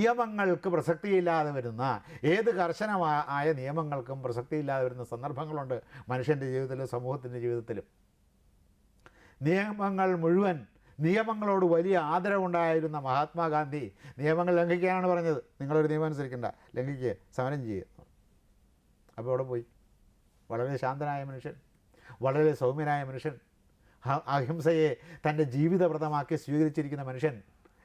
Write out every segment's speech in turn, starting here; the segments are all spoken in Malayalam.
നിയമങ്ങൾക്ക് പ്രസക്തിയില്ലാതെ വരുന്ന ഏത് കർശനമായ നിയമങ്ങൾക്കും പ്രസക്തിയില്ലാതെ വരുന്ന സന്ദർഭങ്ങളുണ്ട് മനുഷ്യന്റെ ജീവിതത്തിലും സമൂഹത്തിന്റെ ജീവിതത്തിലും. നിയമങ്ങൾ മുഴുവൻ നിയമങ്ങളോട് വലിയ ആദരവുണ്ടായിരുന്ന മഹാത്മാഗാന്ധി നിയമങ്ങൾ ലംഘിക്കാനാണ് പറഞ്ഞത്. നിങ്ങളൊരു നിയമം അനുസരിക്കേണ്ട ലംഘിക്കുക സമരം ചെയ്യുക അപ്പോൾ അവിടെ പോയി. വളരെ ശാന്തനായ മനുഷ്യൻ വളരെ സൗമ്യനായ മനുഷ്യൻ അഹിംസയെ തന്റെ ജീവിതവ്രതമാക്കി സ്വീകരിച്ചിരിക്കുന്ന മനുഷ്യൻ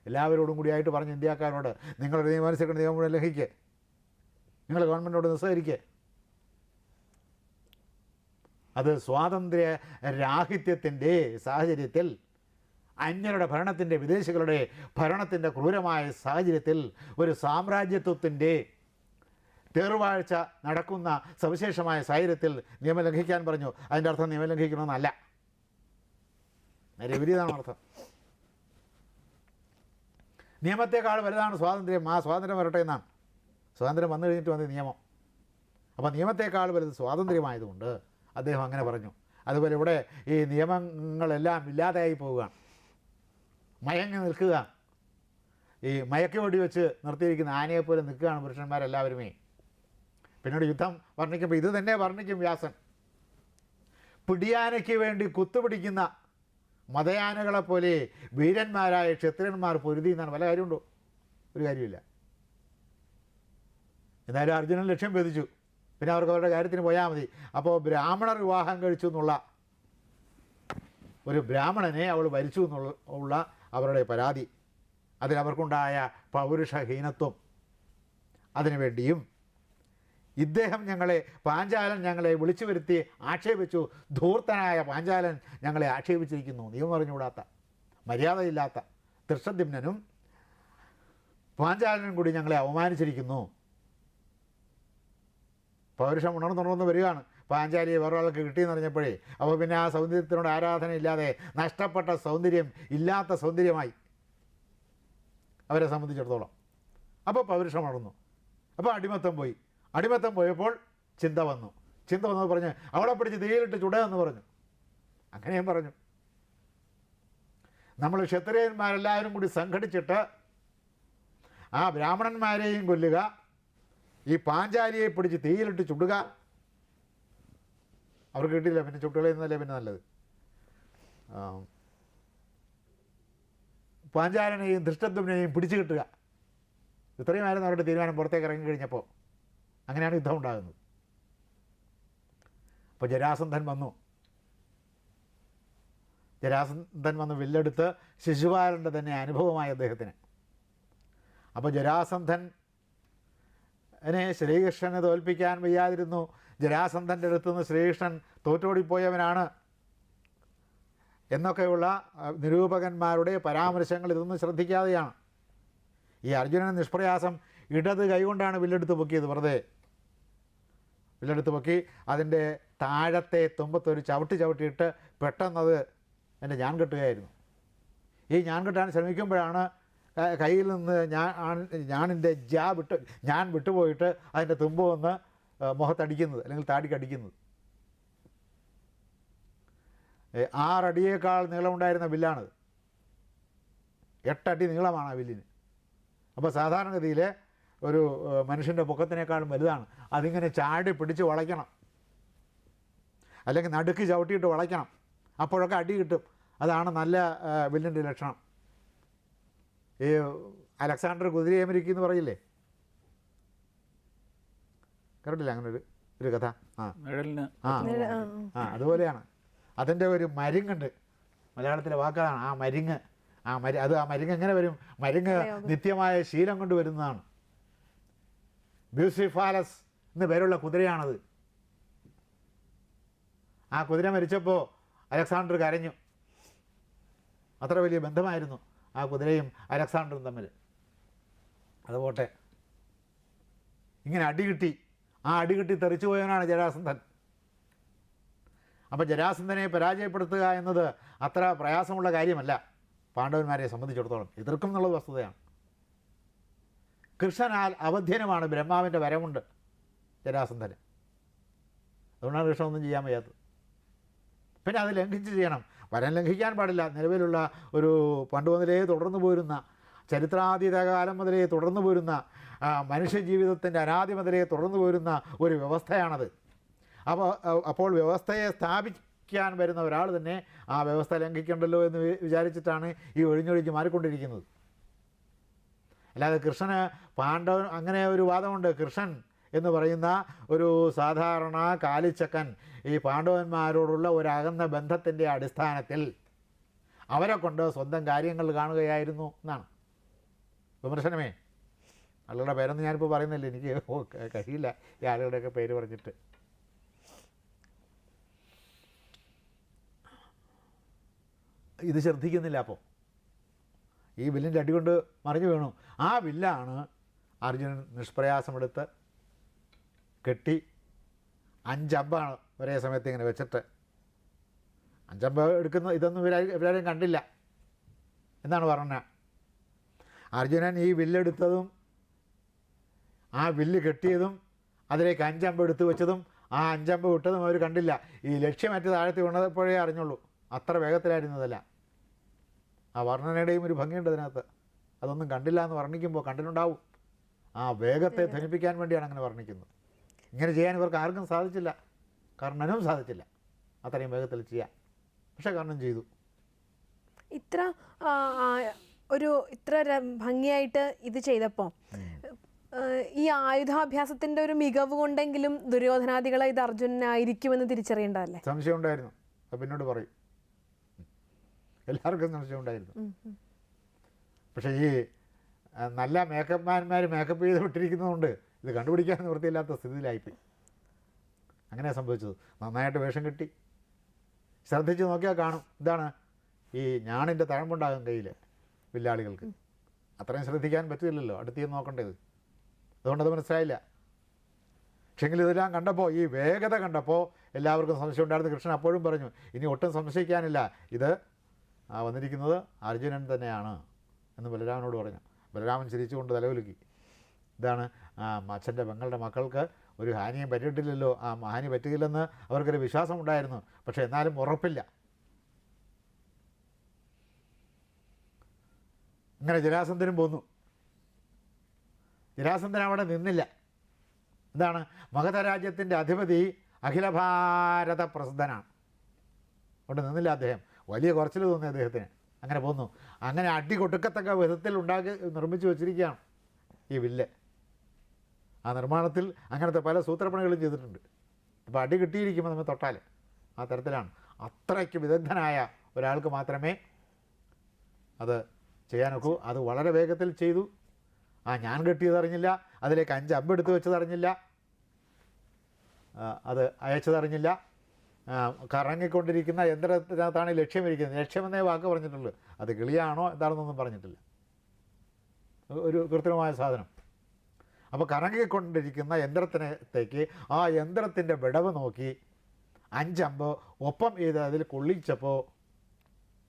എല്ലാവരോടും കൂടിയായിട്ട് പറഞ്ഞ് ഇന്ത്യക്കാരോട് നിങ്ങളുടെ നിയമം അനുസരിക്കേണ്ട നിയമം മുഴുവൻ ലംഘിക്കുക നിങ്ങൾ ഗവൺമെന്റോട് നിസ്സഹരിക്കുക അത് സ്വാതന്ത്ര്യ രാഹിത്യത്തിന്റെ സാഹചര്യത്തിൽ അന്യരുടെ ഭരണത്തിന്റെ വിദേശികളുടെ ഭരണത്തിന്റെ ക്രൂരമായ സാഹചര്യത്തിൽ ഒരു സാമ്രാജ്യത്വത്തിന്റെ തേർവാഴ്ച നടക്കുന്ന സവിശേഷമായ സാഹചര്യത്തിൽ നിയമം ലംഘിക്കാൻ പറഞ്ഞു. അതിന്റെ അർത്ഥം നിയമം ലംഘിക്കണമെന്നല്ല. നേരെ വിപരീതമാണ് അർത്ഥം. നിയമത്തെക്കാൾ വലുതാണ് സ്വാതന്ത്ര്യം. ആ സ്വാതന്ത്ര്യം വരട്ടെ എന്നാണ്. സ്വാതന്ത്ര്യം വന്നു കഴിഞ്ഞിട്ട് വന്ന നിയമം. അപ്പോൾ നിയമത്തേക്കാൾ വലുത് സ്വാതന്ത്ര്യമായതുകൊണ്ട് അദ്ദേഹം അങ്ങനെ പറഞ്ഞു. അതുപോലെ ഇവിടെ ഈ നിയമങ്ങളെല്ലാം ഇല്ലാതെയായി പോവുക മയങ്ങി നിൽക്കുക ഈ മയക്കി വെച്ച് നിർത്തിയിരിക്കുന്ന ആനയെപ്പോലെ നിൽക്കുകയാണ് പുരുഷന്മാരെല്ലാവരുമേ. പിന്നീട് യുദ്ധം വർണിക്കുമ്പോൾ ഇത് തന്നെ വർണിക്കും വ്യാസൻ. പിടിയാനയ്ക്ക് വേണ്ടി കുത്തുപിടിക്കുന്ന മതയാനകളെപ്പോലെ വീരന്മാരായ ക്ഷത്രിയന്മാർ പൊരുതി എന്നാണ് വല്ല കാര്യമുണ്ടോ? ഒരു കാര്യമില്ല. എന്നാലും അർജുനൻ ലക്ഷ്യം ഭേദിച്ചു. പിന്നെ അവർക്ക് അവരുടെ കാര്യത്തിന് പോയാൽ മതി. അപ്പോൾ ബ്രാഹ്മണർ വിവാഹം കഴിച്ചു എന്നുള്ള ഒരു ബ്രാഹ്മണനെ അവൾ ഭരിച്ചു എന്നുള്ള ഉള്ള അവരുടെ പരാതി. അതിലവർക്കുണ്ടായ പൗരുഷഹീനത്വം. അതിനുവേണ്ടിയും ഇദ്ദേഹം ഞങ്ങളെ പാഞ്ചാലൻ ഞങ്ങളെ വിളിച്ചു വരുത്തി ആക്ഷേപിച്ചു. ധൂർത്തനായ പാഞ്ചാലൻ ഞങ്ങളെ ആക്ഷേപിച്ചിരിക്കുന്നു. നിയമം അറിഞ്ഞുകൂടാത്ത മര്യാദയില്ലാത്ത തൃഷദ്യുമ്നനും പാഞ്ചാലനും കൂടി ഞങ്ങളെ അവമാനിച്ചിരിക്കുന്നു പൗരുഷം ഉണർന്നുണർന്ന് വരികയാണ്. പാഞ്ചാലിയെ വേറൊരാൾക്ക് കിട്ടിയെന്ന് അറിഞ്ഞപ്പോഴേ അപ്പോൾ പിന്നെ ആ സൗന്ദര്യത്തിനോട് ആരാധന ഇല്ലാതെ നഷ്ടപ്പെട്ട സൗന്ദര്യം ഇല്ലാത്ത സൗന്ദര്യമായി അവരെ സംബന്ധിച്ചിടത്തോളം. അപ്പോൾ പൗരുഷം ഉണർന്നു. അപ്പോൾ അടിമത്തം പോയി. അടിമത്തം പോയപ്പോൾ ചിന്ത വന്നു. ചിന്ത വന്നത് പറഞ്ഞ് അവളെ പിടിച്ച് തീയിലിട്ട് ചുടയെന്ന് പറഞ്ഞു. അങ്ങനെയും പറഞ്ഞു. നമ്മൾ ക്ഷത്രിയന്മാരെല്ലാവരും കൂടി സംഘടിച്ചിട്ട് ആ ബ്രാഹ്മണന്മാരെയും കൊല്ലുക ഈ പാഞ്ചാലിയെ പിടിച്ച് തീയിലിട്ട് ചുടുക. അവർക്ക് കിട്ടിയില്ല? പിന്നെ ചുട്ടുകളയുന്നതല്ലേ പിന്നെ നല്ലത്. പാഞ്ചാലനെയും ധൃഷ്ടത്വനെയും പിടിച്ചു കിട്ടുക. ഇത്രയുമായിരുന്നു അവരുടെ തീരുമാനം പുറത്തേക്ക് ഇറങ്ങി കഴിഞ്ഞപ്പോൾ. അങ്ങനെയാണ് യുദ്ധം ഉണ്ടാകുന്നത്. അപ്പോൾ ജരാസന്ധൻ വന്നു. ജരാസന്ധൻ വന്ന് വില്ലെടുത്ത് ശിശുപാലന്റെ തന്നെ അനുഭവമായി അദ്ദേഹത്തിന്. അപ്പോൾ ജരാസന്ധൻ എന്നെ ശ്രീകൃഷ്ണനെ തോൽപ്പിക്കാൻ വയ്യാതിരുന്നു. ജരാസന്ധന്റെ അടുത്തുനിന്ന് ശ്രീകൃഷ്ണൻ തോറ്റോടിപ്പോയവനാണ് എന്നൊക്കെയുള്ള നിരൂപകന്മാരുടെ പരാമർശങ്ങൾ ഇതൊന്നും ശ്രദ്ധിക്കാതെയാണ്. ഈ അർജുനൻ നിഷ്പ്രയാസം ഇടത് കൈകൊണ്ടാണ് വില്ലെടുത്ത് പൊക്കിയത് വെറുതെ. വില്ലെടുത്ത് പൊക്കി അതിന്റെ താഴത്തെ തുമ്പത്തൊരു ചവിട്ടി ചവിട്ടിയിട്ട് പെട്ടെന്നത് എന്റെ ഞാൻ കെട്ടുകയായിരുന്നു ഈ ഞാൻ കെട്ടാൻ ശ്രമിക്കുമ്പോഴാണ് കയ്യിൽ നിന്ന് ഞാൻ ഞാനിന്റെ ജാ വിട്ട് ഞാൻ വിട്ടുപോയിട്ട് അതിന്റെ തുമ്പ് വന്ന് മുഖത്തടിക്കുന്നത് അല്ലെങ്കിൽ താടിക്കടിക്കുന്നത്. ആറടിയേക്കാൾ നീളമുണ്ടായിരുന്ന വില്ലാണത്. എട്ടടി നീളമാണ് ആ വില്ലിന്. അപ്പോൾ സാധാരണഗതിയിൽ ഒരു മനുഷ്യന്റെ പൊക്കത്തിനേക്കാളും വലുതാണ്. അതിങ്ങനെ ചാടി പിടിച്ച് വളയ്ക്കണം. അല്ലെങ്കിൽ നടുക്ക് ചവിട്ടിയിട്ട് വളയ്ക്കണം. അപ്പോഴൊക്കെ അടി കിട്ടും. അതാണ് നല്ല വില്ലിന്റെ ലക്ഷണം. ഈ അലക്സാണ്ടർ കുതിരയമരിക്ക് എന്ന് പറയില്ലേ? കേട്ടില്ല അങ്ങനെ ഒരു ഒരു കഥ? ആ. ആ. അതുപോലെയാണ്. അതിന്റെ ഒരു മരുങ്ങുണ്ട്. മലയാളത്തിലെ വാക്കാണ് ആ മരുങ്ങ്. ആ മരി അത് ആ മരുങ്ങ് എങ്ങനെ വരും? മരുങ്ങ് നിത്യമായ ശീലം കൊണ്ട് വരുന്നതാണ്. ബ്യൂസിഫാലസ് എന്ന് പേരുള്ള കുതിരയാണത്. ആ കുതിര മരിച്ചപ്പോൾ അലക്സാണ്ടർ കരഞ്ഞു. അത്ര വലിയ ബന്ധമായിരുന്നു ആ കുതിരയും അലക്സാണ്ടറും തമ്മിൽ. അതുപോട്ടെ ഇങ്ങനെ അടികിട്ടി ആ അടികിട്ടി തെറിച്ചു പോയവനാണ് ജരാസന്ധൻ. അപ്പോൾ ജരാസന്ധനെ പരാജയപ്പെടുത്തുക എന്നത് അത്ര പ്രയാസമുള്ള കാര്യമല്ല. പാണ്ഡവന്മാരെ സംബന്ധിച്ചിടത്തോളം എതിർക്കും എന്നുള്ളത് വസ്തുതയാണ്. കൃഷ്ണനാൽ അവധ്യനുമാണ് ബ്രഹ്മാവിന്റെ വരമുണ്ട് ജരാസന്ധന് അതുകൊണ്ടാണ് കൃഷ്ണൻ ഒന്നും ചെയ്യാൻ വയ്യാത്തത്. പിന്നെ അത് ലംഘിച്ച് ചെയ്യണം. വരം ലംഘിക്കാൻ പാടില്ല. നിലവിലുള്ള ഒരു പണ്ട് മുതലേ തുടർന്നു പോരുന്ന ചരിത്രാതീത കാലം മുതലേ തുടർന്നു പോരുന്ന മനുഷ്യജീവിതത്തിന്റെ അനാദി മുതലേ തുടർന്നു പോരുന്ന ഒരു വ്യവസ്ഥയാണത്. അപ്പോൾ അപ്പോൾ വ്യവസ്ഥയെ സ്ഥാപിക്കാൻ വരുന്ന ഒരാൾ തന്നെ ആ വ്യവസ്ഥ ലംഘിക്കണ്ടല്ലോ എന്ന് വിചാരിച്ചിട്ടാണ് ഈ ഒഴിഞ്ഞൊഴിഞ്ഞ് മാറിക്കൊണ്ടിരിക്കുന്നത്. അല്ലാതെ കൃഷ്ണന് പാണ്ഡവൻ അങ്ങനെ ഒരു വാദമുണ്ട്. കൃഷ്ണൻ എന്ന് പറയുന്ന ഒരു സാധാരണ കാലിച്ചക്കൻ ഈ പാണ്ഡവന്മാരോടുള്ള ഒരു അകന്ന ബന്ധത്തിന്റെ അടിസ്ഥാനത്തിൽ അവരെ കൊണ്ട് സ്വന്തം കാര്യങ്ങൾ കാണുകയായിരുന്നു എന്നാണ്. വിമർശനമേ. ആളുകളുടെ പേരൊന്നും ഞാനിപ്പോൾ പറയുന്നില്ല. എനിക്ക് കഴിയില്ല. ഈ ആളുകളുടെയൊക്കെ പേര് പറഞ്ഞിട്ട്. ഇത് ശ്രദ്ധിക്കുന്നില്ല അപ്പോൾ ഈ വില്ലിന്റെ അടികൊണ്ട് മറിഞ്ഞു വീണു. ആ വില്ലാണ് അർജുനൻ നിഷ്പ്രയാസമെടുത്ത് കെട്ടി അഞ്ചമ്പാണ് ഒരേ സമയത്ത് ഇങ്ങനെ വെച്ചിട്ട് അഞ്ചമ്പ എടുക്കുന്ന ഇതൊന്നും ഇവരാ ഇവരാരും കണ്ടില്ല എന്നാണ് പറഞ്ഞത്. അർജുനൻ ഈ വില്ലെടുത്തതും ആ വില്ല് കെട്ടിയതും അതിലേക്ക് അഞ്ചമ്പ് എടുത്തു വെച്ചതും ആ അഞ്ചമ്പ് വിട്ടതും അവർ കണ്ടില്ല. ഈ ലക്ഷ്യം ലക്ഷ്യമറ്റ് താഴത്തി വീണപ്പോഴേ അറിഞ്ഞുള്ളൂ. അത്ര വേഗത്തിലായിരുന്നതല്ല. ആ വർണനയുടെയും ഒരു ഭംഗിയുണ്ട് അതിനകത്ത്. അതൊന്നും കണ്ടില്ല എന്ന് വർണിക്കുമ്പോൾ കണ്ടിട്ടുണ്ടാവും. ആ വേഗത്തെ ധനിപ്പിക്കാൻ വേണ്ടിയാണ് അങ്ങനെ വർണിക്കുന്നത്. ഇങ്ങനെ ചെയ്യാൻ ഇവർക്ക് ആർക്കും സാധിച്ചില്ല. കർണനും സാധിച്ചില്ല. അത്രയും വേഗത്തിൽ ചെയ്യാൻ. പക്ഷെ കർണൻ ചെയ്തു. ഇത്ര ഒരു ഇത്ര ഭംഗിയായിട്ട് ഇത് ചെയ്തപ്പോൾ ഈ ആയുധാഭ്യാസത്തിന്റെ ഒരു മികവ് കൊണ്ടെങ്കിലും ദുര്യോധനാദികളെ ഇത് അർജുനായിരിക്കുമെന്ന് തിരിച്ചറിയേണ്ടതല്ലേ? സംശയം ഉണ്ടായിരുന്നു പിന്നോട് പറയും. എല്ലാവർക്കും സംശയം ഉണ്ടായിരുന്നു. ഉം, ഉം. പക്ഷേ ഈ നല്ല നല്ല മേക്കപ്പ്മാന്മാർ മേക്കപ്പ് ചെയ്ത് വിട്ടിരിക്കുന്നതുകൊണ്ട് ഇത് കണ്ടുപിടിക്കാൻ നിവൃത്തിയില്ലാത്ത സ്ഥിതിയിലായിപ്പോയി. അങ്ങനെ സംഭവിച്ചത്. നന്നായിട്ട് വേഷം കിട്ടി. ശ്രദ്ധിച്ച് നോക്കിയാൽ കാണും. ഇതാണ് ഈ ഞാണിന്റെ തഴമ്പുണ്ടാകും കയ്യിൽ വില്ലാളികൾക്ക്. അത്രയും ശ്രദ്ധിക്കാൻ പറ്റില്ലല്ലോ. അടുത്ത് നോക്കേണ്ടത്. അതുകൊണ്ടത് മനസ്സിലായില്ല. പക്ഷെങ്കിൽ ഇതെല്ലാം കണ്ടപ്പോൾ ഈ വേഗത കണ്ടപ്പോൾ എല്ലാവർക്കും സംശയം ഉണ്ടായിരുന്നു. കൃഷ്ണൻ അപ്പോഴും പറഞ്ഞു ഇനി ഒട്ടും സംശയിക്കാനില്ല. ഇത് വന്നിരിക്കുന്നത് അർജുനൻ തന്നെയാണ് എന്ന് ബലരാമനോട് പറഞ്ഞു. ബലരാമൻ ചിരിച്ചുകൊണ്ട് തലകുലുക്കി. ഇതാണ് അച്ഛന്റെ പെങ്ങളുടെ മക്കൾക്ക് ഒരു ഹാനിയും പറ്റിയിട്ടില്ലല്ലോ. ആ ഹാനി പറ്റുകയില്ലെന്ന് അവർക്കൊരു വിശ്വാസം ഉണ്ടായിരുന്നു പക്ഷേ എന്നാലും ഉറപ്പില്ല. ഇങ്ങനെ ജരാസന്ധനും പോന്നു. ജരാസന്ധൻ അവിടെ നിന്നില്ല. ഇതാണ് മഗധ രാജ്യത്തിന്റെ അധിപതി അഖിലഭാരത പ്രസിദ്ധനാണ്. അവിടെ നിന്നില്ല അദ്ദേഹം. വലിയ കുറച്ചിൽ തോന്നി അദ്ദേഹത്തിന്. അങ്ങനെ പോന്നു. അങ്ങനെ അടി കൊടുക്കത്തക്ക വിധത്തിൽ ഉണ്ടാക്കി നിർമ്മിച്ചു വച്ചിരിക്കുകയാണ് ഈ വില്ല്. ആ നിർമ്മാണത്തിൽ അങ്ങനത്തെ പല സൂത്രപ്പണികളും ചെയ്തിട്ടുണ്ട്. അപ്പോൾ അടി കിട്ടിയിരിക്കുമ്പോൾ നമ്മൾ തൊട്ടാൽ ആ തരത്തിലാണ്. അത്രയ്ക്ക് വിദഗ്ധനായ ഒരാൾക്ക് മാത്രമേ അത് ചെയ്യാനൊക്കൂ. അത് വളരെ വേഗത്തിൽ ചെയ്തു. ആ ഞാൻ കെട്ടിയതറിഞ്ഞില്ല അതിലേക്ക് അഞ്ച് അമ്പെടുത്ത് വെച്ചതറിഞ്ഞില്ല അത് അയച്ചതറിഞ്ഞില്ല കറങ്ങിക്കൊണ്ടിരിക്കുന്ന യന്ത്രത്തിനകത്താണ് ലക്ഷ്യമിരിക്കുന്നത് ലക്ഷ്യമെന്നേ വാക്ക് പറഞ്ഞിട്ടുള്ളൂ. അത് കിളിയാണോ എന്താണെന്നൊന്നും പറഞ്ഞിട്ടില്ല. ഒരു കൃത്രിമമായ സാധനം. അപ്പോൾ കറങ്ങിക്കൊണ്ടിരിക്കുന്ന യന്ത്രത്തിനത്തേക്ക് ആ യന്ത്രത്തിന്റെ വിടവ് നോക്കി അഞ്ചമ്പ് ഒപ്പം ചെയ്ത് അതിൽ കൊള്ളിച്ചപ്പോൾ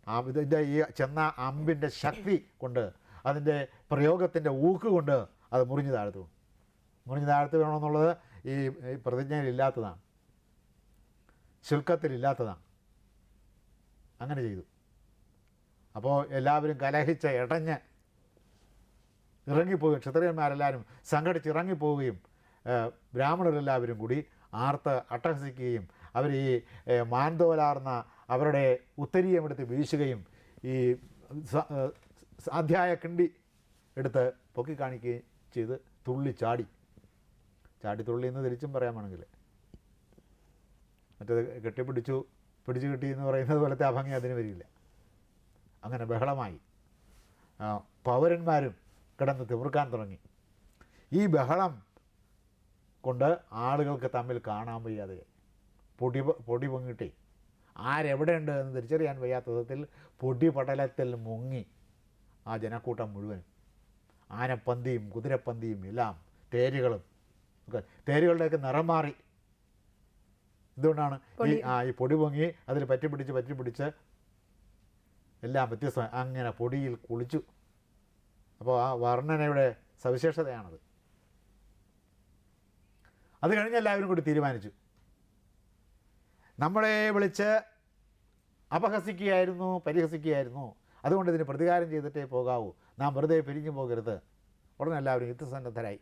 ആ ഇതിന്റെ ഈ ചെന്ന അമ്പിന്റെ ശക്തി കൊണ്ട് അതിന്റെ പ്രയോഗത്തിന്റെ ഊക്ക് കൊണ്ട് അത് മുറിഞ്ഞു താഴ്ത്തു. മുറിഞ്ഞു താഴ്ത്തു വേണമെന്നുള്ളത് ഈ ഈ പ്രതിജ്ഞയിലില്ലാത്തതാണ് ശുൽക്കത്തിലില്ലാത്തതാണ്. അങ്ങനെ ചെയ്തു. അപ്പോൾ എല്ലാവരും കലഹിച്ച് ഇടഞ്ഞ് ഇറങ്ങിപ്പോവുകയും ക്ഷത്രിയന്മാരെല്ലാവരും സംഘടിച്ച് ഇറങ്ങിപ്പോവുകയും ബ്രാഹ്മണരെല്ലാവരും കൂടി ആർത്ത് അട്ടഹസിക്കുകയും അവർ ഈ മാൻതോലാർന്ന അവരുടെ ഉത്തരീയം എടുത്ത് വീശുകയും ഈ സാധ്യായ കിണ്ടി എടുത്ത് പൊക്കി കാണിക്കുകയും ചെയ്ത് തുള്ളി ചാടി ചാടി തുള്ളി എന്ന് തിരിച്ചും പറയാൻ മറ്റേത് കെട്ടിപ്പിടിച്ചു പിടിച്ചു കിട്ടി എന്ന് പറയുന്നത് പോലത്തെ അഭംഗി അതിന് വരില്ല. അങ്ങനെ ബഹളമായി. പൗരന്മാരും കിടന്ന് തിമിർക്കാൻ തുടങ്ങി. ഈ ബഹളം കൊണ്ട് ആളുകൾക്ക് തമ്മിൽ കാണാൻ വയ്യാതെ പൊടി പൊടി പൊങ്ങിട്ടേ. ആരെവിടെയുണ്ട് എന്ന് തിരിച്ചറിയാൻ വയ്യാത്ത വിധത്തിൽ പൊടി പടലത്തിൽ മുങ്ങി ആ ജനക്കൂട്ടം മുഴുവൻ ആനപ്പന്തിയും കുതിരപ്പന്തിയും എല്ലാം തേരുകളും തേരുകളുടെയൊക്കെ നിറം മാറി. എന്തുകൊണ്ടാണ് ഈ ആ ഈ പൊടി പൊങ്ങി അതിൽ പറ്റി പിടിച്ച് പറ്റി പിടിച്ച് എല്ലാം വ്യത്യസ്തമായി അങ്ങനെ പൊടിയിൽ കുളിച്ചു. അപ്പോൾ ആ വർണനയുടെ സവിശേഷതയാണത്. അത് കഴിഞ്ഞ് എല്ലാവരും കൂടി തീരുമാനിച്ചു. നമ്മളെ വിളിച്ച് അപഹസിക്കുകയായിരുന്നു പരിഹസിക്കുകയായിരുന്നു. അതുകൊണ്ട് ഇതിന് പ്രതികാരം ചെയ്തിട്ടേ പോകാവൂ. നാം വെറുതെ പിരിഞ്ഞു പോകരുത്. ഉടനെ എല്ലാവരും യുദ്ധസന്നദ്ധരായി.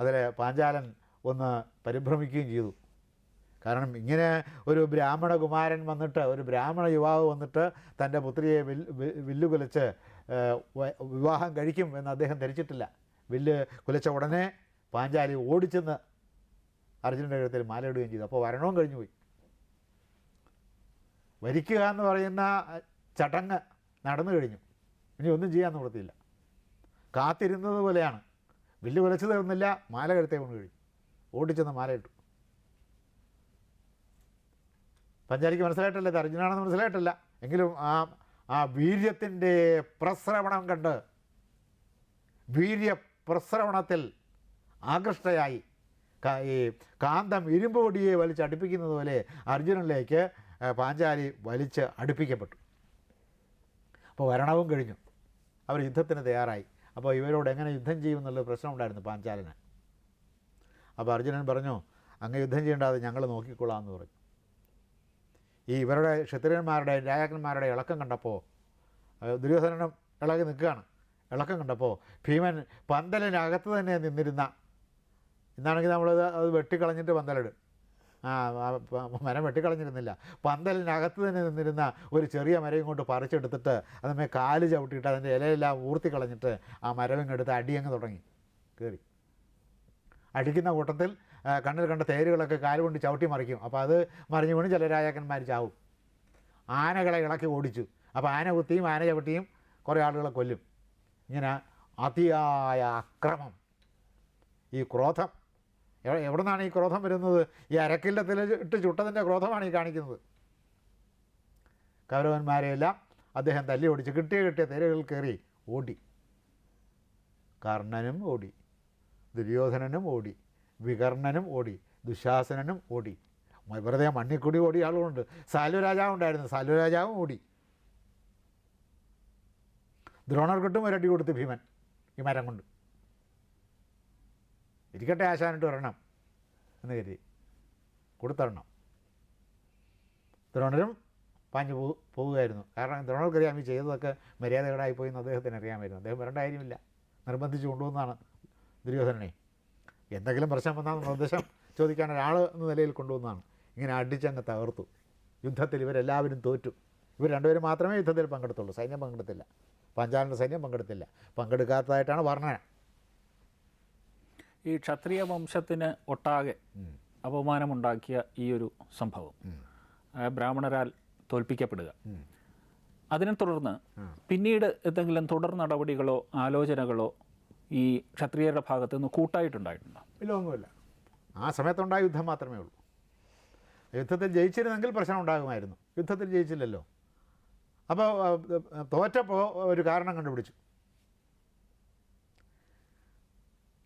അതിൽ പാഞ്ചാലൻ ഒന്ന് പരിഭ്രമിക്കുകയും ചെയ്തു. കാരണം ഇങ്ങനെ ഒരു ബ്രാഹ്മണ കുമാരൻ വന്നിട്ട് ഒരു ബ്രാഹ്മണ യുവാവ് വന്നിട്ട് തന്റെ പുത്രിയെ വില്ലു കുലച്ച് വിവാഹം കഴിക്കും എന്ന് അദ്ദേഹം ധരിച്ചിട്ടില്ല. വില്ല് കുലച്ച ഉടനെ പാഞ്ചാലി ഓടിച്ചെന്ന് അർജുനന്റെ കഴുത്തിൽ മാലയിടുകയും ചെയ്തു. അപ്പോൾ വരണവും കഴിഞ്ഞു പോയി വരിക്കുക എന്ന് പറയുന്ന ചടങ്ങ് നടന്നു കഴിഞ്ഞു. ഇനി ഒന്നും ചെയ്യാൻ നിവൃത്തിയില്ല. കാത്തിരുന്നത് പോലെയാണ്. വില്ല് കുലച്ചു തീർന്നില്ല മാല കഴുത്തേ കൊണ്ട് കഴിഞ്ഞു ഓടിച്ചെന്ന് മാലയിട്ടു. പഞ്ചാരിക്ക് മനസ്സിലായിട്ടല്ല? ഇത് അർജുനാണെന്ന് മനസ്സിലായിട്ടില്ല. എങ്കിലും ആ ആ വീര്യത്തിന്റെ പ്രസ്രവണം കണ്ട് വീര്യ പ്രസ്രവണത്തിൽ ആകൃഷ്ടയായി ഈ കാന്തം ഇരുമ്പ് പൊടിയെ വലിച്ച് അടുപ്പിക്കുന്നത് പോലെ അർജുനനിലേക്ക് പാഞ്ചാലി വലിച്ച് അടുപ്പിക്കപ്പെട്ടു. അപ്പോൾ വരണവും കഴിഞ്ഞു. അവർ യുദ്ധത്തിന് തയ്യാറായി. അപ്പോൾ ഇവരോട് എങ്ങനെ യുദ്ധം ചെയ്യുമെന്നുള്ള പ്രശ്നമുണ്ടായിരുന്നു പാഞ്ചാലന്. അപ്പോൾ അർജുനൻ പറഞ്ഞു അങ്ങ് യുദ്ധം ചെയ്യേണ്ടാതെ ഞങ്ങൾ നോക്കിക്കൊള്ളാം എന്ന് പറഞ്ഞു. ഈ ഇവരുടെ ക്ഷത്രിയന്മാരുടെ രാജാക്കന്മാരുടെ ഇളക്കം കണ്ടപ്പോൾ ദുര്യോധനം ഇളകി നിൽക്കുകയാണ്. ഇളക്കം കണ്ടപ്പോൾ ഭീമൻ പന്തലിനകത്ത് തന്നെ നിന്നിരുന്ന ഇന്നാണെങ്കിൽ നമ്മളത് അത് വെട്ടിക്കളഞ്ഞിട്ട് പന്തലിടും. ആ മരം വെട്ടിക്കളഞ്ഞിരുന്നില്ല. പന്തലിനകത്ത് തന്നെ നിന്നിരുന്ന ഒരു ചെറിയ മരം ഇങ്ങോട്ട് പറിച്ചെടുത്തിട്ട് അതുമേ കാൽ ചവിട്ടിയിട്ട് അതിന്റെ ഇലയെല്ലാം ഊർത്തി കളഞ്ഞിട്ട് ആ മരം ഇങ്ങെടുത്ത് അടിയങ്ങ് തുടങ്ങി കയറി അടിക്കുന്ന കൂട്ടത്തിൽ കണ്ണിൽ കണ്ട തേരുകളൊക്കെ കാലുകൊണ്ട് ചവിട്ടി മറിക്കും. അപ്പോൾ അത് മറിഞ്ഞു വീണ് ചില രാജാക്കന്മാർ ചാവും. ആനകളെ ഇളക്കി ഓടിച്ചു. അപ്പോൾ ആന കുത്തിയും ആന ചവിട്ടിയും കുറേ ആളുകളെ കൊല്ലും. ഇങ്ങനെ അതിയായ അക്രമം. ഈ ക്രോധം. എവിടെ എവിടെ നിന്നാണ് ഈ ക്രോധം വരുന്നത്? ഈ അരക്കില്ലത്തിൽ ഇട്ട് ചുട്ടതിന്റെ ക്രോധമാണ് ഈ കാണിക്കുന്നത്. കൗരവന്മാരെയെല്ലാം അദ്ദേഹം തല്ലി ഓടിച്ച് കിട്ടിയ കിട്ടിയ തേരുകളിൽ കയറി ഓടി. കർണനും ഓടി. ദുര്യോധനനും ഓടി വികർണനും ഓടി ദുശാസനനും ഓടി. വെറുതെ മണ്ണിക്കൂടി ഓടിയ ആളുകളുണ്ട്. സാലു രാജാവ് ഉണ്ടായിരുന്നു. സാലു രാജാവും ഓടി. ദ്രോണർക്കിട്ടും ഒരടി കൊടുത്ത് ഭീമൻ ഈ മരം കൊണ്ട്. ഇരിക്കട്ടെ ആശാനിട്ട് വരണം എന്ന് കരുതി. കൊടുത്തരണം ദ്രോണരും പാഞ്ഞു പോ പോവുകയായിരുന്നു കാരണം ദ്രോണർക്കറിയാം ഈ ചെയ്തതൊക്കെ മര്യാദകളായിപ്പോയി പോയി എന്ന് അദ്ദേഹത്തിന് അറിയാമായിരുന്നു. അദ്ദേഹം വരേണ്ട കാര്യമില്ല നിർബന്ധിച്ച് കൊണ്ടുവന്നതാണ്. ദുര്യോധനനെ. എന്തെങ്കിലും പ്രശ്നം വന്നാൽ നിർദ്ദേശം ചോദിക്കാൻ ഒരാൾ എന്ന നിലയിൽ കൊണ്ടുവന്നതാണ്. ഇങ്ങനെ അടിച്ചങ്ങ് തകർത്തു. യുദ്ധത്തിൽ ഇവരെല്ലാവരും തോറ്റു. ഇവർ രണ്ടുപേരും മാത്രമേ യുദ്ധത്തിൽ പങ്കെടുത്തുള്ളൂ. സൈന്യം പങ്കെടുത്തില്ല. പഞ്ചാലിന്റെ സൈന്യം പങ്കെടുത്തില്ല. പങ്കെടുക്കാത്തതായിട്ടാണ് വർണന. ഈ ക്ഷത്രിയ വംശത്തിന് ഒട്ടാകെ അപമാനമുണ്ടാക്കിയ ഈ ഒരു സംഭവം. ബ്രാഹ്മണരാൽ തോൽപ്പിക്കപ്പെടുക. അതിനെ തുടർന്ന് പിന്നീട് എന്തെങ്കിലും തുടർ നടപടികളോ ആലോചനകളോ ഈ ക്ഷത്രിയരുടെ ഭാഗത്ത് നിന്ന് കൂട്ടായിട്ടുണ്ടായിട്ടുണ്ടോ? ഇല്ല ഒന്നുമില്ല ആ സമയത്തുണ്ടായ യുദ്ധം മാത്രമേ ഉള്ളൂ. യുദ്ധത്തിൽ ജയിച്ചിരുന്നെങ്കിൽ പ്രശ്നം ഉണ്ടാകുമായിരുന്നു. യുദ്ധത്തിൽ ജയിച്ചില്ലല്ലോ. അപ്പോൾ തോറ്റപ്പോൾ ഒരു കാരണം കണ്ടുപിടിച്ചു.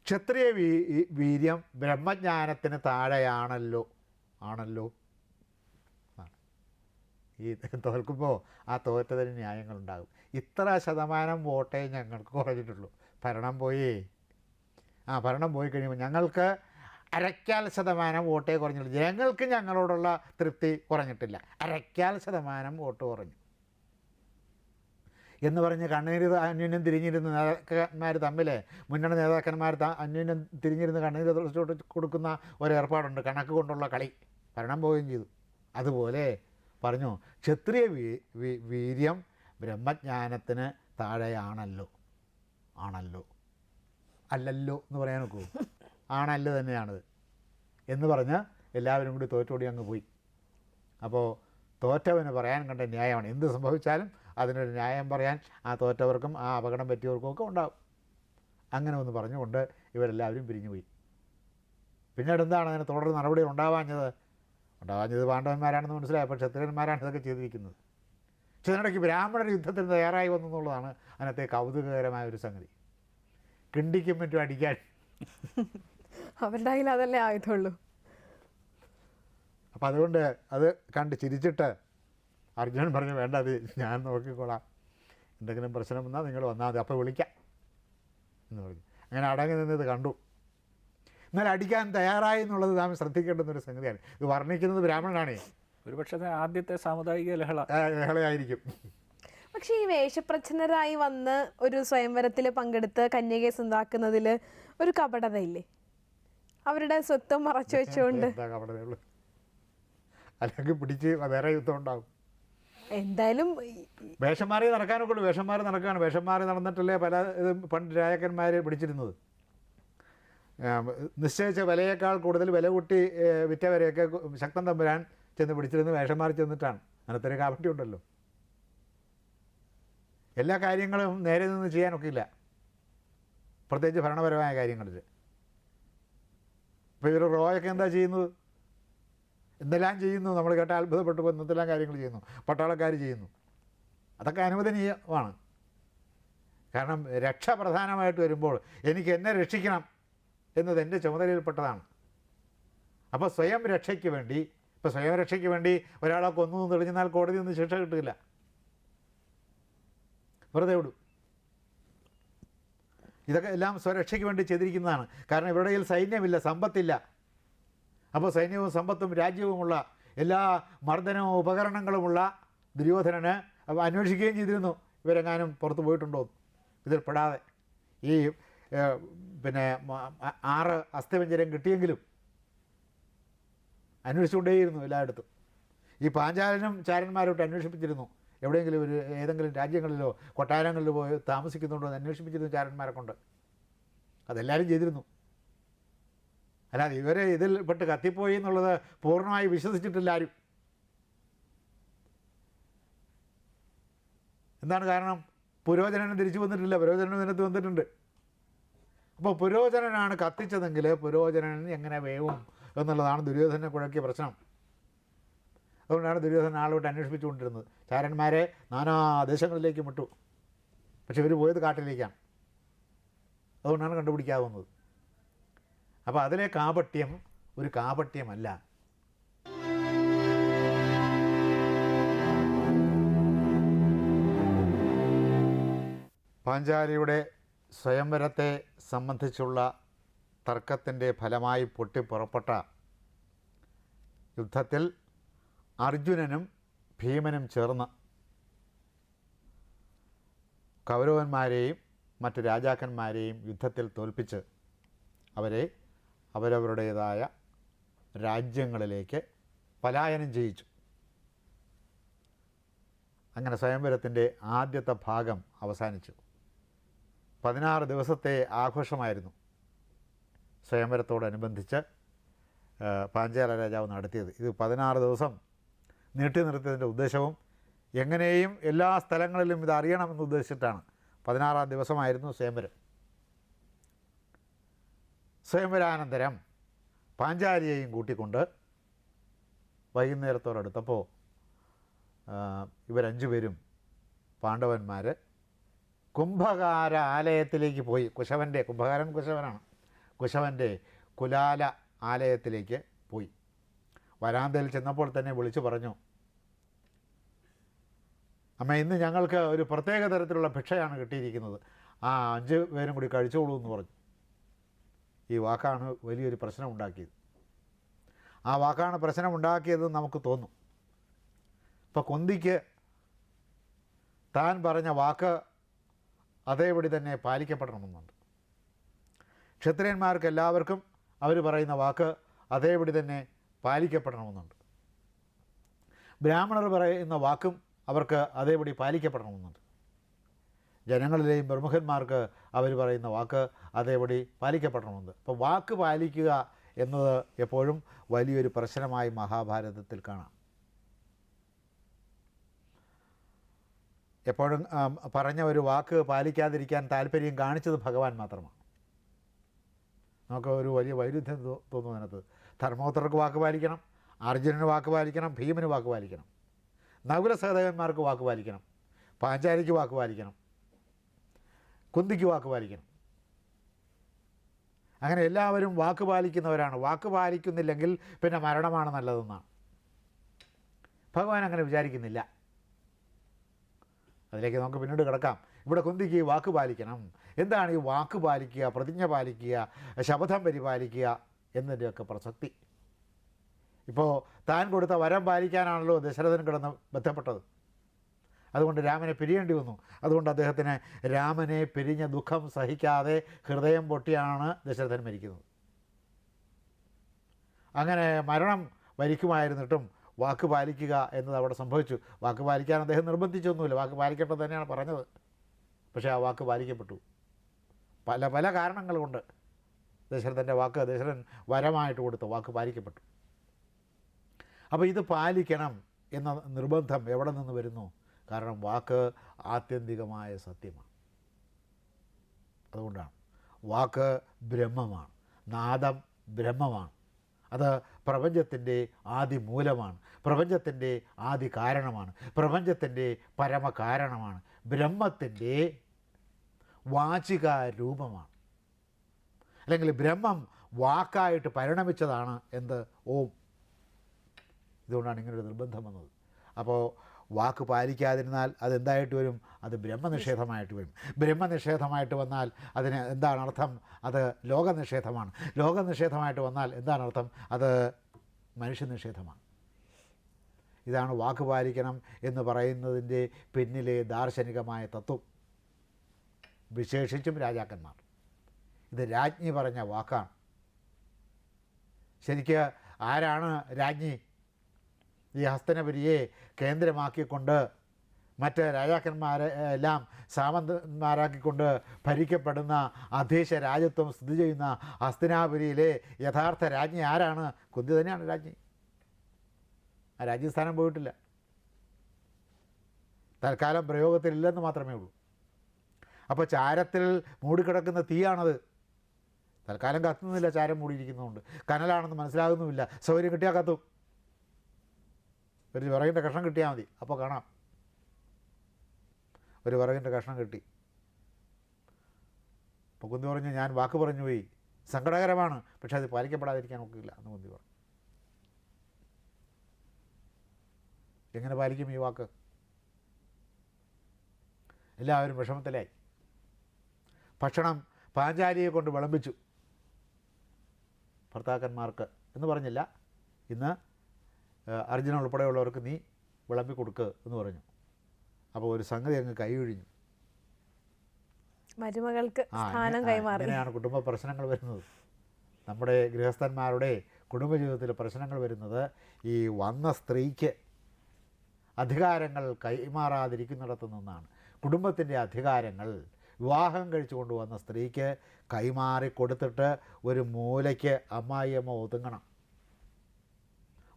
ക്ഷത്രിയ വീ വീര്യം ബ്രഹ്മജ്ഞാനത്തിന് താഴെയാണല്ലോ ആണല്ലോ. ആണ്. ഈ തോൽക്കുമ്പോൾ ആ തോറ്റതിന് ന്യായങ്ങളുണ്ടാകും. ഇത്ര ശതമാനം വോട്ടേ ഞങ്ങൾക്ക് കുറഞ്ഞിട്ടുള്ളൂ. ഭരണം പോയി. ആ ഭരണം പോയി കഴിയുമ്പോൾ ഞങ്ങൾക്ക് അരക്കാൽ ശതമാനം വോട്ടേ കുറഞ്ഞുള്ളൂ ജനങ്ങൾക്ക് ഞങ്ങളോടുള്ള തൃപ്തി കുറഞ്ഞിട്ടില്ല. അരക്കാൽ ശതമാനം വോട്ട് കുറഞ്ഞു. എന്ന് പറഞ്ഞ് കണ്ണീര് അന്യോന്യം തിരിഞ്ഞിരുന്ന നേതാക്കന്മാർ തമ്മിൽ മുന്നണി നേതാക്കന്മാർ അന്യോന്യം തിരിഞ്ഞിരുന്ന് കണ്ണീര് കൊടുക്കുന്ന ഒരു ഏർപ്പാടുണ്ട് കണക്ക് കൊണ്ടുള്ള കളി. ഭരണം പോവുകയും ചെയ്തു. അതുപോലെ പറഞ്ഞു ക്ഷത്രിയ വീര്യം ബ്രഹ്മജ്ഞാനത്തിന് താഴെയാണല്ലോ. ആണല്ലോ. അല്ലല്ലോ എന്ന് പറയാൻ നോക്കൂ. ആണല്ലോ തന്നെയാണത്. എന്ന് പറഞ്ഞ് എല്ലാവരും കൂടി തോറ്റോടി അങ്ങ് പോയി. അപ്പോൾ തോറ്റവന് പറയാൻ കണ്ട ന്യായമാണ്. എന്ത് സംഭവിച്ചാലും അതിനൊരു ന്യായം പറയാൻ ആ തോറ്റവർക്കും ആ അപകടം പറ്റിയവർക്കും ഒക്കെ ഉണ്ടാവും. അങ്ങനെ ഒന്ന് പറഞ്ഞുകൊണ്ട് ഇവരെല്ലാവരും പിരിഞ്ഞുപോയി പിന്നീട് എന്താണ് അതിന് തുടർ നടപടികൾ ഉണ്ടാവാഞ്ഞത്? ഉണ്ടാവാഞ്ഞത് പാണ്ഡവന്മാരാണെന്ന് മനസ്സിലായി. അപ്പോൾ ക്ഷത്രിയന്മാരാണ് ഇതൊക്കെ ചെയ്തിരിക്കുന്നത്. പക്ഷെ ഇതിനിടയ്ക്ക് ബ്രാഹ്മണർ യുദ്ധത്തിന് തയ്യാറായി വന്നു എന്നുള്ളതാണ് അതിനകത്തെ കൗതുകകരമായ ഒരു സംഗതി. കിണ്ടിക്കും മറ്റും അടിക്കാൻ. അവരുടെ കയ്യിൽ അതല്ലേ ആയുധമുള്ളൂ. അപ്പം അതുകൊണ്ട് അത് കണ്ട് ചിരിച്ചിട്ട് അർജുനൻ പറഞ്ഞു വേണ്ട അത് ഞാൻ നോക്കിക്കോളാം. എന്തെങ്കിലും പ്രശ്നം വന്നാൽ നിങ്ങൾ വന്നാൽ മതി. അപ്പോൾ വിളിക്കാം. എന്ന് പറഞ്ഞു. അങ്ങനെ അടങ്ങി നിന്നത് കണ്ടു. എന്നാൽ അടിക്കാൻ തയ്യാറായി എന്നുള്ളത് നാം ശ്രദ്ധിക്കേണ്ടുന്നൊരു സംഗതിയാണ്. ഇത് വർണിക്കുന്നത് ബ്രാഹ്മണനാണേ. ഒരുപക്ഷെ ആദ്യത്തെ സാമുദായിക ലഹള. ലഹളയായിരിക്കും. പക്ഷേ ഈ വേഷപ്രച്ഛന്നരായി വന്ന് ഒരു സ്വയംവരത്തിൽ പങ്കെടുത്ത് കന്യകയെ സ്വന്താക്കുന്നതിൽ ഒരു കപടതയില്ലേ? അവരുടെ സ്വത്വം മറച്ചു വെച്ചുകൊണ്ട്. അല്ലെങ്കിൽ പിടിച്ച് വേറെ യുദ്ധം ഉണ്ടാവും. എന്തായാലും വേഷം മാറി നടക്കാനൊക്കെ ഉള്ളൂ വേഷം മാറി നടക്കാണ്. വേഷം മാറി നടന്നിട്ടല്ലേ പല ഇതും പണ്ട് രാജാക്കന്മാർ പിടിച്ചിരുന്നത്. നിശ്ചയിച്ച വിലയേക്കാൾ കൂടുതൽ വില കൂട്ടി വിറ്റവരെയൊക്കെ ശക്തൻ തമ്പുരാൻ ചെന്ന് പിടിച്ചിരുന്ന് വേഷം മാറി ചെന്നിട്ടാണ്. അങ്ങനത്തെ ഒരു കാപട്യം ഉണ്ടല്ലോ. എല്ലാ കാര്യങ്ങളും നേരെ നിന്ന് ചെയ്യാനൊക്കെ ഇല്ല പ്രത്യേകിച്ച് ഭരണപരമായ കാര്യങ്ങളിൽ ഇപ്പോൾ ഇവർ റോയൊക്കെ എന്താ ചെയ്യുന്നത്? എന്തെല്ലാം ചെയ്യുന്നു? നമ്മൾ കേട്ട അത്ഭുതപ്പെട്ടു പോകുന്ന എന്തെല്ലാം കാര്യങ്ങൾ ചെയ്യുന്നു? പട്ടാളക്കാർ ചെയ്യുന്നു. അതൊക്കെ അനുവദനീയമാണ്. കാരണം രക്ഷ പ്രധാനമായിട്ട് വരുമ്പോൾ എനിക്ക് എന്നെ രക്ഷിക്കണം എന്നത് എന്റെ ചുമതലയിൽപ്പെട്ടതാണ്. അപ്പോൾ സ്വയം രക്ഷയ്ക്ക് വേണ്ടി ഇപ്പോൾ സ്വയംരക്ഷയ്ക്ക് വേണ്ടി ഒരാളെ കൊന്നു തെളിഞ്ഞാൽ കോടതി ഒന്നും ശിക്ഷ കിട്ടില്ല. വെറുതെ വിടും. ഇതൊക്കെ എല്ലാം സ്വരക്ഷയ്ക്ക് വേണ്ടി ചെയ്തിരിക്കുന്നതാണ്. കാരണം ഇവരുടെ സൈന്യമില്ല സമ്പത്തില്ല. അപ്പോൾ സൈന്യവും സമ്പത്തും രാജ്യവുമുള്ള എല്ലാ മർദ്ദനവും ഉപകരണങ്ങളുമുള്ള ദുര്യോധനന് അന്വേഷിക്കുകയും ചെയ്തിരുന്നു. ഇവരെങ്ങാനും പുറത്തു പോയിട്ടുണ്ടോ. ഇതിൽ പെടാതെ ഈ പിന്നെ ആറ് അസ്ഥിവഞ്ചരം കിട്ടിയെങ്കിലും അന്വേഷിച്ചുകൊണ്ടേയിരുന്നു എല്ലായിടത്തും. ഈ പാഞ്ചാലനും ചാരന്മാരോട്ട് അന്വേഷിപ്പിച്ചിരുന്നു. എവിടെയെങ്കിലും ഒരു ഏതെങ്കിലും രാജ്യങ്ങളിലോ കൊട്ടാരങ്ങളിലോ പോയി താമസിക്കുന്നുണ്ടോ എന്ന് അന്വേഷിപ്പിച്ചിരുന്നു ചാരന്മാരെ കൊണ്ട്. അതെല്ലാവരും ചെയ്തിരുന്നു. അല്ലാതെ ഇവരെ ഇതിൽ പെട്ട് കത്തിപ്പോയി എന്നുള്ളത് പൂർണമായി വിശ്വസിച്ചിട്ടില്ല ആരും. എന്താണ് കാരണം? പുരോചനനം തിരിച്ചു വന്നിട്ടില്ല. പുരോചനൻ ഇതിനകത്ത് വന്നിട്ടുണ്ട്. അപ്പോൾ പുരോചനനാണ് കത്തിച്ചതെങ്കിൽ പുരോചനൻ എങ്ങനെ വേവും? എന്നുള്ളതാണ് ദുര്യോധനെ കുഴക്കിയ പ്രശ്നം. അതുകൊണ്ടാണ് ദുര്യോധന ആളോട്ട് അന്വേഷിപ്പിച്ചുകൊണ്ടിരുന്നത്. ചാരന്മാരെ നാനാ ദേശങ്ങളിലേക്ക് വിട്ടു പക്ഷെ ഇവർ പോയത് കാട്ടിലേക്കാണ്. അതുകൊണ്ടാണ് കണ്ടുപിടിക്കാവുന്നത്. അപ്പോൾ അതിലെ കാപട്യം ഒരു കാപട്യമല്ല. പാഞ്ചാലിയുടെ സ്വയംവരത്തെ സംബന്ധിച്ചുള്ള തർക്കത്തിന്റെ ഫലമായി പൊട്ടിപ്പുറപ്പെട്ട യുദ്ധത്തിൽ അർജുനനും ഭീമനും ചേർന്ന് കൗരവന്മാരെയും മറ്റ് രാജാക്കന്മാരെയും യുദ്ധത്തിൽ തോൽപ്പിച്ച് അവരെ അവരവരുടേതായ രാജ്യങ്ങളിലേക്ക് പലായനം ചെയ്യിച്ചു. അങ്ങനെ സ്വയംവരത്തിന്റെ ആദ്യത്തെ ഭാഗം അവസാനിച്ചു. പതിനാറ് ദിവസത്തെ ആഘോഷമായിരുന്നു. സ്വയംവരത്തോടനുബന്ധിച്ച് പാഞ്ചാല രാജാവ് നടത്തിയത്. ഇത് പതിനാറ് ദിവസം നീട്ടി നിർത്തിയതിന്റെ ഉദ്ദേശവും എങ്ങനെയും എല്ലാ സ്ഥലങ്ങളിലും ഇത് അറിയണമെന്ന് ഉദ്ദേശിച്ചിട്ടാണ് പതിനാറാം ദിവസമായിരുന്നു സ്വയംവരം. സ്വയംവരാനന്തരം പാഞ്ചാലിയെയും കൂട്ടിക്കൊണ്ട് വൈകുന്നേരത്തോടടുത്തപ്പോൾ ഇവരഞ്ചു പേരും പാണ്ഡവന്മാർ കുംഭകാര ആലയത്തിലേക്ക് പോയി. കുശവന്റെ കുംഭകാരൻ കുശവനാണ്. കുശവന്റെ കുലാല ആലയത്തിലേക്ക് പോയി. വരാന്തയിൽ ചെന്നപ്പോൾ തന്നെ വിളിച്ചു പറഞ്ഞു അമ്മ ഇന്ന് ഞങ്ങൾക്ക് ഒരു പ്രത്യേക തരത്തിലുള്ള ഭിക്ഷയാണ് കിട്ടിയിരിക്കുന്നത്. ആ അഞ്ച് പേരും കൂടി കഴിച്ചോളൂ എന്ന് പറഞ്ഞു. ഈ വാക്കാണ് വലിയൊരു പ്രശ്നം ഉണ്ടാക്കിയത്. ആ വാക്കാണ് പ്രശ്നം ഉണ്ടാക്കിയതെന്ന് നമുക്ക് തോന്നും. ഇപ്പോൾ കൊന്തിക്ക് താൻ പറഞ്ഞ വാക്ക് അതേപടി തന്നെ പാലിക്കപ്പെടണമെന്നുണ്ട്. ക്ഷത്രിയന്മാർക്ക് എല്ലാവർക്കും അവർ പറയുന്ന വാക്ക് അതേപടി തന്നെ പാലിക്കപ്പെടണമെന്നുണ്ട്. ബ്രാഹ്മണർ പറയുന്ന വാക്കും അവർക്ക് അതേപടി പാലിക്കപ്പെടണമെന്നുണ്ട്. ജനങ്ങളിലെയും പ്രമുഖന്മാർക്ക് അവർ പറയുന്ന വാക്ക് അതേപടി പാലിക്കപ്പെടണമെന്നുണ്ട്. അപ്പോൾ വാക്ക് പാലിക്കുക എന്നത് എപ്പോഴും വലിയൊരു പ്രശ്നമായി മഹാഭാരതത്തിൽ കാണാം. എപ്പോഴും പറഞ്ഞ ഒരു വാക്ക് പാലിക്കാതിരിക്കാൻ താല്പര്യം കാണിച്ചത് ഭഗവാൻ മാത്രമാണ്. നമുക്ക് ഒരു വലിയ വൈരുദ്ധ്യം തോന്നുന്നു തോന്നും അതിനകത്ത്. ധർമ്മപുത്രർക്ക് വാക്ക് പാലിക്കണം അർജുനന് വാക്ക് പാലിക്കണം ഭീമന് വാക്ക് പാലിക്കണം. നകുല സഹദേവന്മാർക്ക് വാക്ക് പാലിക്കണം പാഞ്ചാലിക്ക് വാക്ക് പാലിക്കണം കുന്തിക്ക് വാക്ക് പാലിക്കണം. അങ്ങനെ എല്ലാവരും വാക്ക് പാലിക്കുന്നവരാണ്. വാക്ക് പാലിക്കുന്നില്ലെങ്കിൽ പിന്നെ മരണമാണ് നല്ലതെന്നാണ്. ഭഗവാൻ അങ്ങനെ വിചാരിക്കുന്നില്ല. അതിലേക്ക് നമുക്ക് പിന്നീട് കിടക്കാം. ഇവിടെ കുന്തിക്ക് വാക്ക് പാലിക്കണം. എന്താണ് ഈ വാക്ക് പാലിക്കുക പ്രതിജ്ഞ പാലിക്കുക ശപഥം പരിപാലിക്കുക എന്നതിന്റെയൊക്കെ പ്രസക്തി. ഇപ്പോൾ താൻ കൊടുത്ത വരം പാലിക്കാനാണല്ലോ ദശരഥൻ കിടന്ന് ബന്ധപ്പെട്ടത്. അതുകൊണ്ട് രാമനെ പിരിയേണ്ടി വന്നു. അതുകൊണ്ട് അദ്ദേഹത്തിന് രാമനെ പിരിഞ്ഞ ദുഃഖം സഹിക്കാതെ ഹൃദയം പൊട്ടിയാണ് ദശരഥൻ മരിക്കുന്നത്. അങ്ങനെ മരണം വരിക്കുമായിരുന്നിട്ടും വാക്ക് പാലിക്കുക എന്നത് അവിടെ സംഭവിച്ചു. വാക്ക് പാലിക്കാൻ അദ്ദേഹം നിർബന്ധിച്ചൊന്നുമില്ല. വാക്ക് പാലിക്കേണ്ടത് തന്നെയാണ് പറഞ്ഞത്. പക്ഷേ ആ വാക്ക് പാലിക്കപ്പെട്ടു. പല പല കാരണങ്ങൾ കൊണ്ട് ദശരഥന്റെ വാക്ക് ദശരഥൻ വരമായിട്ട് കൊടുത്ത വാക്ക് പാലിക്കപ്പെട്ടു. അപ്പോൾ ഇത് പാലിക്കണം എന്ന നിർബന്ധം എവിടെ നിന്ന് വരുന്നു? കാരണം വാക്ക് ആത്യന്തികമായ സത്യമാണ്. അതുകൊണ്ടാണ്. വാക്ക് ബ്രഹ്മമാണ്. നാദം ബ്രഹ്മമാണ്. അത് പ്രപഞ്ചത്തിന്റെ ആദിമൂലമാണ്. പ്രപഞ്ചത്തിന്റെ ആദി കാരണമാണ് പ്രപഞ്ചത്തിന്റെ പരമകാരണമാണ്. ബ്രഹ്മത്തിന്റെ വാചിക രൂപമാണ് അല്ലെങ്കിൽ ബ്രഹ്മം വാക്കായിട്ട് പരിണമിച്ചതാണ് എന്ത്? ഓം. ഇതുകൊണ്ടാണ് ഇങ്ങനൊരു നിർബന്ധം വന്നത്. അപ്പോൾ വാക്ക് പാലിക്കാതിരുന്നാൽ അതെന്തായിട്ട് വരും? അത് ബ്രഹ്മനിഷേധമായിട്ട് വരും. ബ്രഹ്മനിഷേധമായിട്ട് വന്നാൽ അതിന് എന്താണ് അർത്ഥം? അത് ലോകനിഷേധമാണ്. ലോകനിഷേധമായിട്ട് വന്നാൽ എന്താണ് അർത്ഥം? അത് മനുഷ്യനിഷേധമാണ്. ഇതാണ് വാക്ക് പാലിക്കണം എന്ന് പറയുന്നതിന്റെ പിന്നിലെ ദാർശനികമായ തത്വം. വിശേഷിച്ചും രാജാക്കന്മാർ. ഇത് രാജ്ഞി പറഞ്ഞ വാക്കാണ്. ശരിക്ക് ആരാണ് രാജ്ഞി? ഈ ഹസ്തനപുരിയെ കേന്ദ്രമാക്കിക്കൊണ്ട് മറ്റ് രാജാക്കന്മാരെ എല്ലാം സാമന്തന്മാരാക്കിക്കൊണ്ട് ഭരിക്കപ്പെടുന്ന അധീശ രാജ്യത്വം സ്ഥിതി ചെയ്യുന്ന ഹസ്തിനാപുരിയിലെ യഥാർത്ഥ രാജ്ഞി ആരാണ്? കുന്തി തന്നെയാണ് രാജ്ഞി. ആ രാജ്യസ്ഥാനം പോയിട്ടില്ല. തൽക്കാലം പ്രയോഗത്തിലില്ലെന്ന് മാത്രമേ ഉള്ളൂ. അപ്പോൾ ചാരത്തിൽ മൂടിക്കിടക്കുന്ന തീയാണത്. തൽക്കാലം കത്തുന്നില്ല ചാരം മൂടിയിരിക്കുന്നതുകൊണ്ട്. കനലാണെന്ന് മനസ്സിലാകുന്നുമില്ല. സൗകര്യം കിട്ടിയാൽ കത്തും. ഒരു വിറകിന്റെ കഷ്ണം കിട്ടിയാൽ മതി. അപ്പോൾ കാണാം. ഒരു വിറകിന്റെ കഷ്ണം കിട്ടി. അപ്പോൾ കുന്തി പറഞ്ഞു ഞാൻ വാക്ക് പറഞ്ഞു പോയി. സങ്കടകരമാണ്. പക്ഷേ അത് പാലിക്കപ്പെടാതിരിക്കാൻ ഒക്കില്ല എന്ന് കുന്തി പറഞ്ഞു. എങ്ങനെ പാലിക്കും ഈ വാക്ക്? എല്ലാവരും വിഷമത്തിലായി. ഭക്ഷണം പാഞ്ചാലിയെ കൊണ്ട് വിളമ്പിച്ചു. ഭർത്താക്കന്മാർക്ക് എന്ന് പറഞ്ഞില്ല. ഇന്ന് അർജുന ഉൾപ്പെടെയുള്ളവർക്ക് നീ വിളമ്പി കൊടുക്കുക എന്ന് പറഞ്ഞു. അപ്പോൾ ഒരു സംഗതി അങ്ങ് കൈയൊഴിഞ്ഞു. മരുമകൾക്ക് അങ്ങനെയാണ് സ്ഥാനം കൈമാറി. ഇങ്ങനെയാണ് കുടുംബ പ്രശ്നങ്ങൾ വരുന്നത്. നമ്മുടെ ഗൃഹസ്ഥന്മാരുടെ കുടുംബജീവിതത്തിൽ പ്രശ്നങ്ങൾ വരുന്നത് ഈ വന്ന സ്ത്രീക്ക് അധികാരങ്ങൾ കൈമാറാതിരിക്കുന്നിടത്തു നിന്നാണ്. കുടുംബത്തിന്റെ അധികാരങ്ങൾ വിവാഹം കഴിച്ചു കൊണ്ടുവന്ന സ്ത്രീക്ക് കൈമാറി കൊടുത്തിട്ട് ഒരു മൂലയ്ക്ക് അമ്മായിയമ്മ ഒതുങ്ങണം.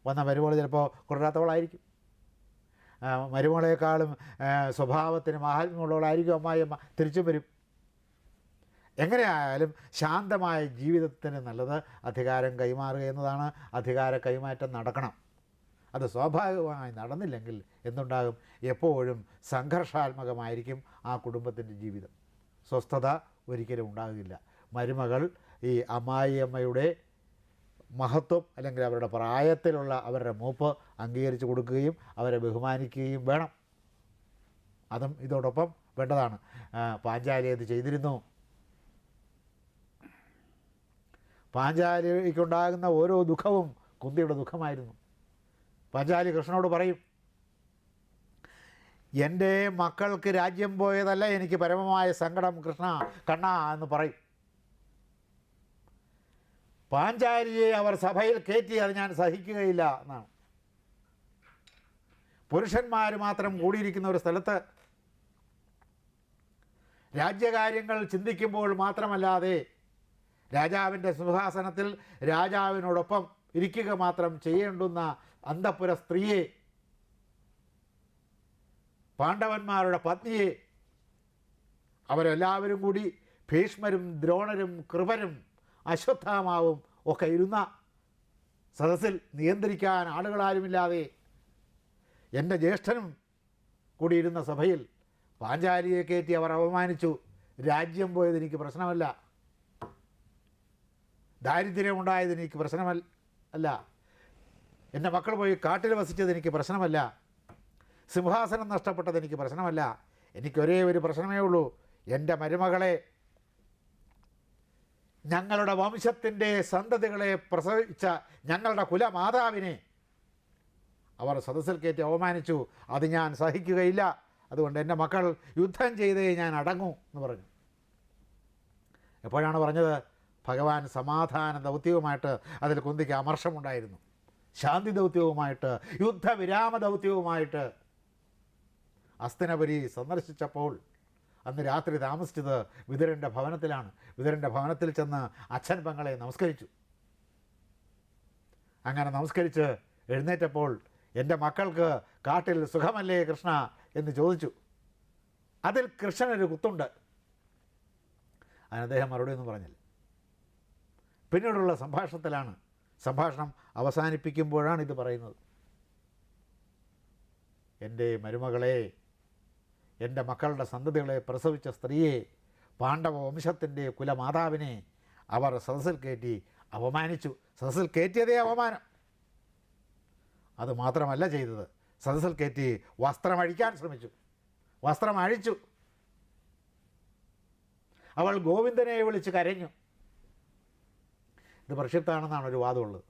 വന്ന മരുമകൾ ചിലപ്പോൾ കൊണ്ടാത്തവളായിരിക്കും മരുമോളേക്കാളും സ്വഭാവത്തിന് മാഹാത്മ്യമുള്ളവളായിരിക്കും അമ്മായിയമ്മ തിരിച്ചും വരും. എങ്ങനെയായാലും ശാന്തമായ ജീവിതത്തിന് നല്ലത് അധികാരം കൈമാറുക എന്നതാണ് അധികാര കൈമാറ്റം നടക്കണം. അത് സ്വാഭാവികമായി നടന്നില്ലെങ്കിൽ എന്തുണ്ടാകും? എപ്പോഴും സംഘർഷാത്മകമായിരിക്കും ആ കുടുംബത്തിന്റെ ജീവിതം. സ്വസ്ഥത ഒരിക്കലും ഉണ്ടാകില്ല. മരുമകൾ ഈ അമ്മായിയമ്മയുടെ മഹത്വം അല്ലെങ്കിൽ അവരുടെ പ്രായത്തിലുള്ള അവരുടെ മൂപ്പ് അംഗീകരിച്ച് കൊടുക്കുകയും അവരെ ബഹുമാനിക്കുകയും വേണം. അതും ഇതോടൊപ്പം വേണ്ടതാണ്. പാഞ്ചാലി അത് ചെയ്തിരുന്നു? പാഞ്ചാലിക്കുണ്ടാകുന്ന ഓരോ ദുഃഖവും കുന്തിയുടെ ദുഃഖമായിരുന്നു. പാഞ്ചാലി കൃഷ്ണനോട് പറയും എന്റെ മക്കൾക്ക് രാജ്യം പോയതല്ല എനിക്ക് പരമമായ സങ്കടം കൃഷ്ണ കണ്ണ എന്ന് പറയും. പാഞ്ചാലിയെ അവർ സഭയിൽ കയറ്റി അത് ഞാൻ സഹിക്കുകയില്ല എന്നാണ്. പുരുഷന്മാർ മാത്രം കൂടിയിരിക്കുന്ന ഒരു സ്ഥലത്ത് രാജ്യകാര്യങ്ങൾ ചിന്തിക്കുമ്പോൾ മാത്രമല്ലാതെ രാജാവിന്റെ സിംഹാസനത്തിൽ രാജാവിനോടൊപ്പം ഇരിക്കുക മാത്രം ചെയ്യേണ്ടുന്ന അന്തപുര സ്ത്രീയെ പാണ്ഡവന്മാരുടെ പത്നിയെ അവരെല്ലാവരും കൂടി ഭീഷ്മരും ദ്രോണരും കൃപരും അശ്വത്ഥാമാവും ഒക്കെ ഇരുന്ന സദസ്സിൽ നിയന്ത്രിക്കാൻ ആളുകളാരുമില്ലാതെ എന്റെ ജ്യേഷ്ഠനും കൂടിയിരുന്ന സഭയിൽ പാഞ്ചാലിയെ കയറ്റി അവർ അപമാനിച്ചു. രാജ്യം പോയത് എനിക്ക് പ്രശ്നമല്ല. ദാരിദ്ര്യമുണ്ടായത് എനിക്ക് പ്രശ്നമല്ല. അല്ല എന്റെ മക്കൾ പോയി കാട്ടിൽ വസിച്ചത് എനിക്ക് പ്രശ്നമല്ല. സിംഹാസനം നഷ്ടപ്പെട്ടത് എനിക്ക് പ്രശ്നമല്ല. എനിക്കൊരേ ഒരു പ്രശ്നമേ ഉള്ളൂ. എന്റെ മരുമകളെ ഞങ്ങളുടെ വംശത്തിന്റെ സന്തതികളെ പ്രസവിച്ച ഞങ്ങളുടെ കുലമാതാവിനെ അവർ സദസ്സിൽ കയറ്റി അവമാനിച്ചു അത് ഞാൻ സഹിക്കുകയില്ല. അതുകൊണ്ട് എന്റെ മക്കൾ യുദ്ധം ചെയ്തേ ഞാൻ അടങ്ങൂ എന്ന് പറഞ്ഞു. എപ്പോഴാണ് പറഞ്ഞത്? ഭഗവാൻ സമാധാന ദൗത്യവുമായിട്ട് അതിൽ കുന്തിക്ക് അമർഷമുണ്ടായിരുന്നു. ശാന്തി ദൗത്യവുമായിട്ട് യുദ്ധവിരാമ ദൗത്യവുമായിട്ട് അസ്തിനപുരി സന്ദർശിച്ചപ്പോൾ അന്ന് രാത്രി താമസിച്ചത് വിതുരന്റെ ഭവനത്തിലാണ്. വിതുരന്റെ ഭവനത്തിൽ ചെന്ന് അച്ഛൻ പങ്ങളെ നമസ്കരിച്ചു. അങ്ങനെ നമസ്കരിച്ച് എഴുന്നേറ്റപ്പോൾ എന്റെ മക്കൾക്ക് കാട്ടിൽ സുഖമല്ലേ കൃഷ്ണ? എന്ന് ചോദിച്ചു. അതിൽ കൃഷ്ണനൊരു കുത്തുണ്ട്. അതിന് അദ്ദേഹം മറുപടി ഒന്നും പറഞ്ഞില്ല. പിന്നീടുള്ള സംഭാഷണത്തിലാണ് സംഭാഷണം അവസാനിപ്പിക്കുമ്പോഴാണ് ഇത് പറയുന്നത്. എന്റെ മരുമകളെ എന്റെ മക്കളുടെ സന്തതികളെ പ്രസവിച്ച സ്ത്രീയെ പാണ്ഡവ വംശത്തിന്റെ കുലമാതാവിനെ അവർ സദസ്സിൽ കയറ്റി അപമാനിച്ചു. സദസ്സിൽ കയറ്റിയതേ അപമാനം. അത് മാത്രമല്ല ചെയ്തത്. സദസ്സിൽ കയറ്റി വസ്ത്രമഴിക്കാൻ ശ്രമിച്ചു. വസ്ത്രം അഴിച്ചു. അവൾ ഗോവിന്ദനെ വിളിച്ച് കരഞ്ഞു. ഇത് പ്രക്ഷിപ്താണെന്നാണ് ഒരു വാദമുള്ളത്.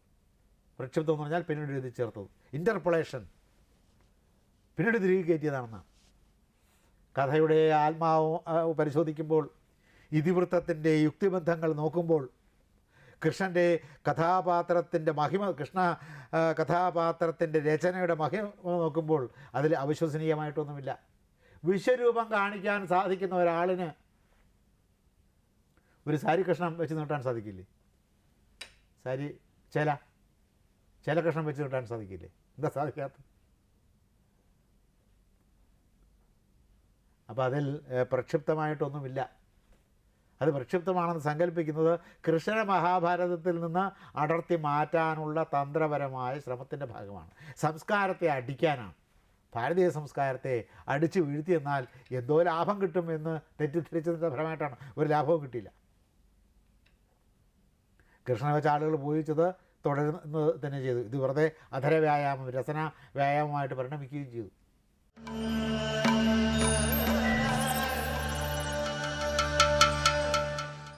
പ്രക്ഷിപ്തം എന്ന് പറഞ്ഞാൽ പിന്നീട് എഴുതി ചേർത്തത്. ഇന്റർപൊളേഷൻ പിന്നീട് തിരികെ കയറ്റിയതാണെന്നാണ് കഥയുടെ ആത്മാവ് പരിശോധിക്കുമ്പോൾ ഇതിവൃത്തത്തിന്റെ യുക്തിബന്ധങ്ങൾ നോക്കുമ്പോൾ കൃഷ്ണന്റെ കഥാപാത്രത്തിന്റെ മഹിമ കൃഷ്ണ കഥാപാത്രത്തിന്റെ രചനയുടെ മഹിമ നോക്കുമ്പോൾ അതിൽ അവിശ്വസനീയമായിട്ടൊന്നുമില്ല. വിശ്വരൂപം കാണിക്കാൻ സാധിക്കുന്ന ഒരാളിന് ഒരു സാരി കഷ്ണം വെച്ച് നീട്ടാൻ സാധിക്കില്ലേ? സാരി ചില ചില കഷ്ണം വെച്ച് നീട്ടാൻ സാധിക്കില്ലേ? എന്താ സാധിക്കാത്തത്? അപ്പോൾ അതിൽ പ്രക്ഷിപ്തമായിട്ടൊന്നുമില്ല അത് പ്രക്ഷിപ്തമാണെന്ന് സങ്കല്പിക്കുന്നത് കൃഷ്ണ മഹാഭാരതത്തിൽ നിന്ന് അടർത്തി മാറ്റാനുള്ള തന്ത്രപരമായ ശ്രമത്തിന്റെ ഭാഗമാണ്. സംസ്കാരത്തെ അടിക്കാനാണ്. ഭാരതീയ സംസ്കാരത്തെ അടിച്ചു വീഴ്ത്തിയെന്നാൽ എന്തോ ലാഭം കിട്ടും എന്ന് തെറ്റിദ്ധരിച്ചതിന്റെ ഫലമായിട്ടാണ്. ഒരു ലാഭവും കിട്ടിയില്ല. കൃഷ്ണനെ വെച്ച ആളുകൾ ഉപയോഗിച്ചത് തുടരുന്നത് തന്നെ ചെയ്തു. ഇത് വെറുതെ അധര വ്യായാമം രസന വ്യായാമമായിട്ട് പരിണമിക്കുകയും ചെയ്തു.